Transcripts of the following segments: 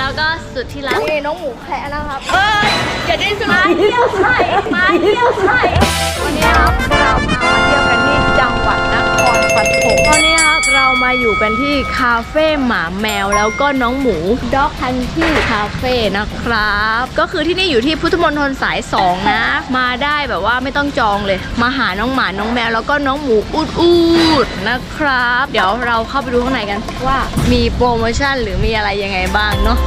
แล้วก็สุดที่รักนี่น้องหมูแคะนะครับเอ้ยอย่าดิ้นสุดมาเที่ยวไทยมาเที่ยวไทยวันนี้นะครับเราพามาเที่ยวกันที่จังหวัด นครปฐมตอนนี้นะครับ เรามาอยู่กันที่คาเฟ่หมาแมวแล้วก็น้องหมู Dog Country Cafe นะครับ ก็คือที่นี่อยู่ที่พุทธมณฑลสาย 2 นะ มาได้แบบว่าไม่ต้องจองเลย มาหาน้องหมาน้องแมวแล้วก็น้องหมูอูดอูดๆนะครับ เดี๋ยวเราเข้าไปดูข้างในกันว่ามีโปรโมชั่นหรือมีอะไรยังไงบ้างเนาะ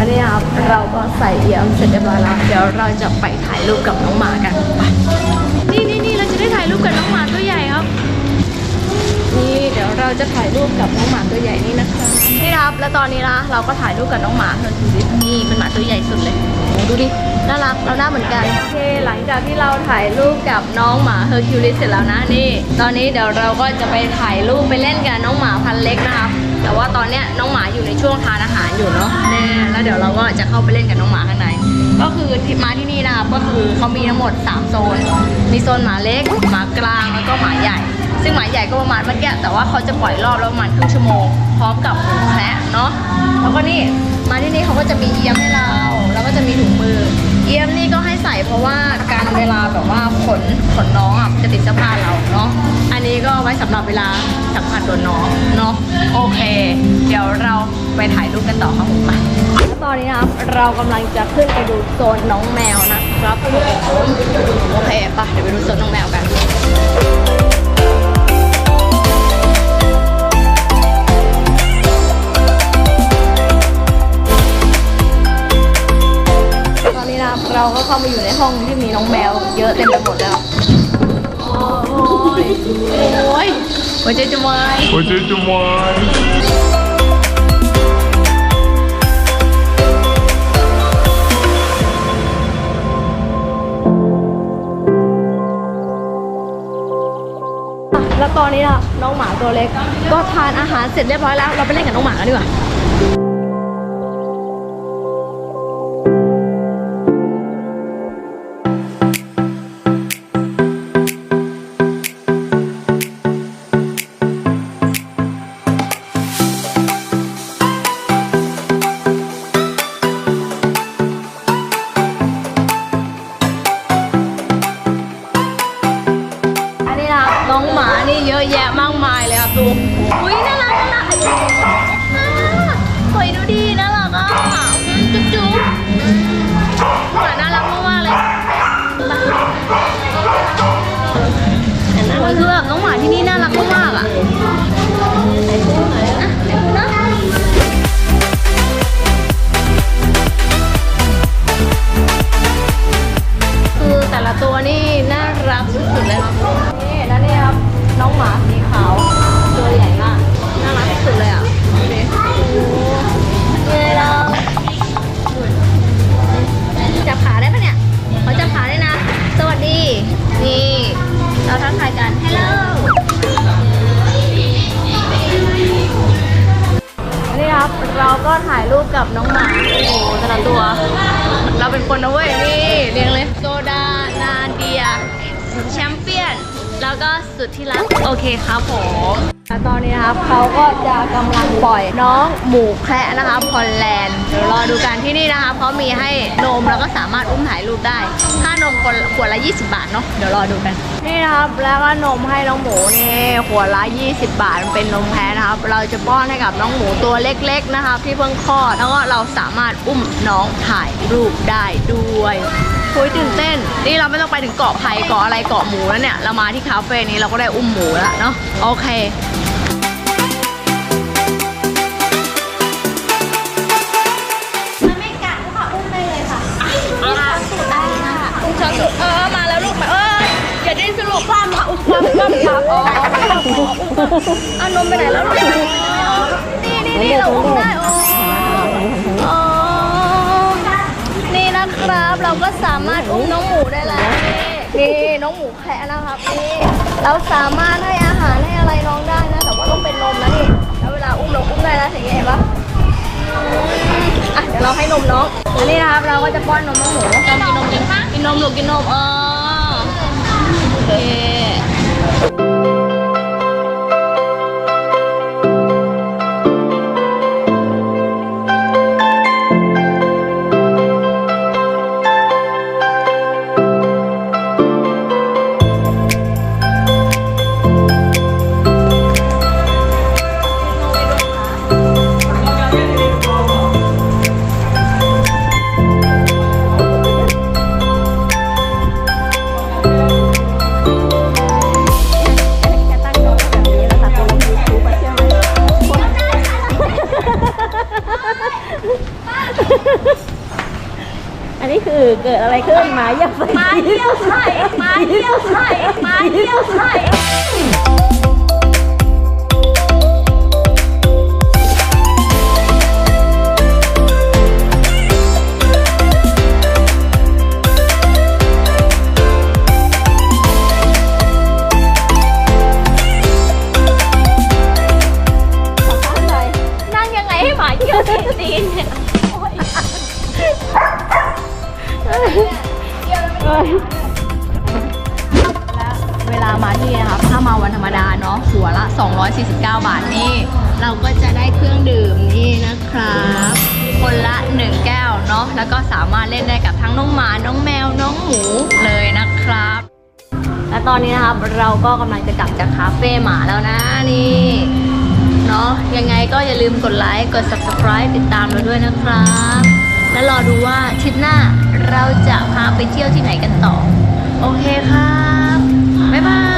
แล้วนี่ครับเราก็ใส่เอี่ยมเสร็จเรียบร้อยแล้วเดี๋ยวเราจะไปถ่ายรูปกับน้องหมากันไปนี่นี่นี่เราจะได้ถ่ายรูปกับน้องหมาตัวใหญ่ครับ นี่เดี๋ยวเราจะถ่ายรูปกับน้องหมาตัวใหญ่นี่นะคะนี่ครับ แล้วตอนนี้นะเราก็ถ่ายรูปกับน้องหมาเธอดูดินี่เป็นหมาตัวใหญ่สุดเลยโอ้ดูดิน่ารักเราหน้าเหมือนกันโอเคหลังจากที่เราถ่ายรูปกับน้องหมาเฮอร์คิวลิสเสร็จแล้วนะนี่ ตอนนี้เดี๋ยวเราก็จะไปถ่ายรูปไปเล่นกับน้องหมาพันเล็กนะครับแต่ว่าตอนเนี้ยน้องหมาอยู่ในช่วงทานอาหารอยู่เนาะ แล้วเดี๋ยวเราก็จะเข้าไปเล่นกับน้องหมาข้างใน ก็คือมาที่นี่นะครับก็คือเขามีทั้งหมด 3 โซน มีโซนหมาเล็ก หมากลาง แล้วก็หมาใหญ่ ซึ่งหมาใหญ่ก็ประมาณเมื่อกี้ แต่ว่าเขาจะปล่อยรอบแล้วประมาณครึ่งชั่วโมง พร้อมกับหูแคระเนาะ แล้วก็นี่มาที่นี่เขาก็จะมีเอี๊ยมให้เรา แล้วก็จะมีถุงมือ เอี๊ยมนี่ก็ให้ใส่เพราะว่าการเวลาแบบว่าขนขนน้องอะจะติดเสื้อผ้าเราเนาะ อันนี้ก็ไว้สำหรับเวลาสัมผัสโดนน้องเนาะ โอเค ไปถ่ายรูปกันต่อครับผมไปตอนนี้นะครับเรากำลังจะขึ้นไปดูโซนน้องแมวนะครับผมโอเคไปเดี๋ยวไปดูโซนน้องแมวกันตอนนี้นะครับเราก็เข้ามาอยู่ในห้องที่มีน้องแมวเยอะเต็มไปหมดแล้ว โอ้ย โอ้ยหัวใจจะวาย Hoje é demais. แล้วตอนนี้นะน้องหมาตัวเล็ก ก็ทานอาหารเสร็จเรียบร้อยแล้ว เราไปเล่นกับน้องหมากันดีกว่า ก็ถ่ายรูปกับน้องหมาโอ้โหแต่ละตัว เราเป็นคนนะเว้ยนี่เรียงเลยโซดานาเดียแชมเปี้ยน แล้วก็สุดที่รักโอเคครับผม ตอนนี้นะครับเขาก็จะกำลังปล่อยน้องหมูแคระนะครับพอลแลนด์เดี๋ยวรอดูกันที่นี่นะครับเขามีให้นมแล้วก็สามารถอุ้มถ่ายรูปได้ ค่านมคนขวดละ 20 บาทเนาะเดี๋ยวรอดูกัน นี่นะครับแล้วก็นมให้น้องหมูนี่ขวดละ 20 บาทมันเป็นนมแพ้นะครับ เราจะป้อนให้กับน้องหมูตัวเล็ก ๆ นะครับ ที่เพิ่งคลอดแล้วก็เราสามารถอุ้มน้องถ่ายรูปได้ด้วย คุยตื่นเต้น นี่เราไม่ต้องไปถึงเกาะไผ่เกาะอะไรเกาะหมูแล้วเนี่ย เรามาที่คาเฟ่นี้เราก็ได้อุ้มหมูแล้วเนาะ โอเคมันไม่กัดค่ะอุ้มได้เลยค่ะอุ้มช้อนสูตรได้ค่ะอุ้มช้อนสุดเออ มาแล้วลูกมาเอ้ยอย่าดิ้นสรุปความค่ะอุ้มความความครับอ๋อเอานมไปไหนแล้วลูกนี่นี่นี่เราอุ้มได้โอ้อ๋อ เราก็สามารถอุ้มน้องหมูได้แล้วนี่น้องหมูแคะนะครับนี่เราสามารถให้อาหารให้อะไรน้องได้นะแต่ว่าต้องเป็นนมนะนี่แล้วเวลาอุ้มเราอุ้มได้แล้วอย่างเงี้ยเห็นปะอะเดี๋ยวเราให้นมน้องอันนี้นะครับเราก็จะป้อนนมน้องหมูกินนมกินกินนมลูกกินนมเออ อันนี้คือเกิดอะไรขึ้นหมาเหยียบใส่มาเยี่ยวใส่มาเยี่ยวใส่มาเยี่ยวใส่นั่งยังไงให้หมาเยี่ยวตีนตีนเนี่ย เวลามาที่นี่นะครับถ้ามาวันธรรมดาเนาะหัวละ 249 บาทนี่ เราก็จะได้เครื่องดื่มนี่นะครับ คนละ 1 แก้วเนาะแล้วก็สามารถเล่นได้กับทั้งน้องหมา น้องแมว น้องหมูเลยนะครับ และตอนนี้นะครับเราก็กำลังจะกลับจากคาเฟ่หมาแล้วนะนี่เนาะยังไงก็อย่าลืมกดไลค์ กด subscribe ติดตามเราด้วยนะครับ แล้วรอดูว่าทริปหน้าเราจะพาไปเที่ยวที่ไหนกันต่อ โอเคครับ บ๊ายบาย